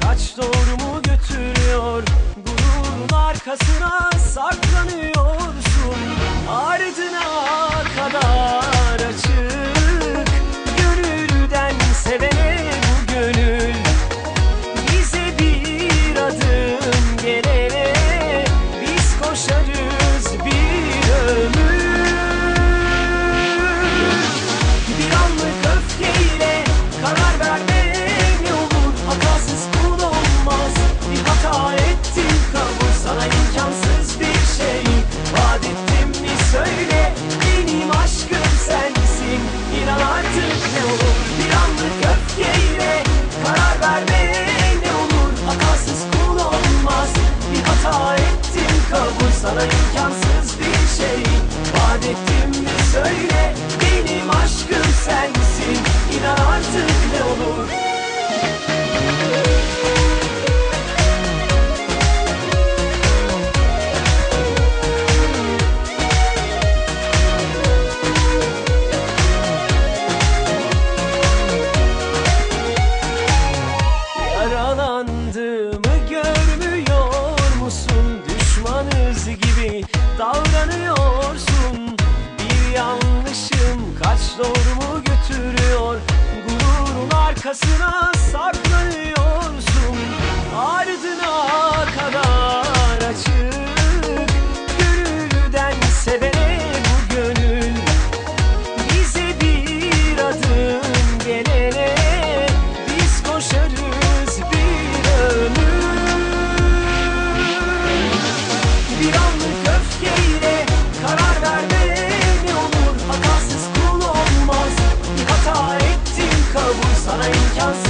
Kaç doğru mu götürüyor? Gururun arkasına saklanıyor. hata ettim. Kabul sana imkansız bir şey. Vaat ettim mi söyle. Benim aşkım sensin. İnan artık ne olur. arkasına Sana imkansız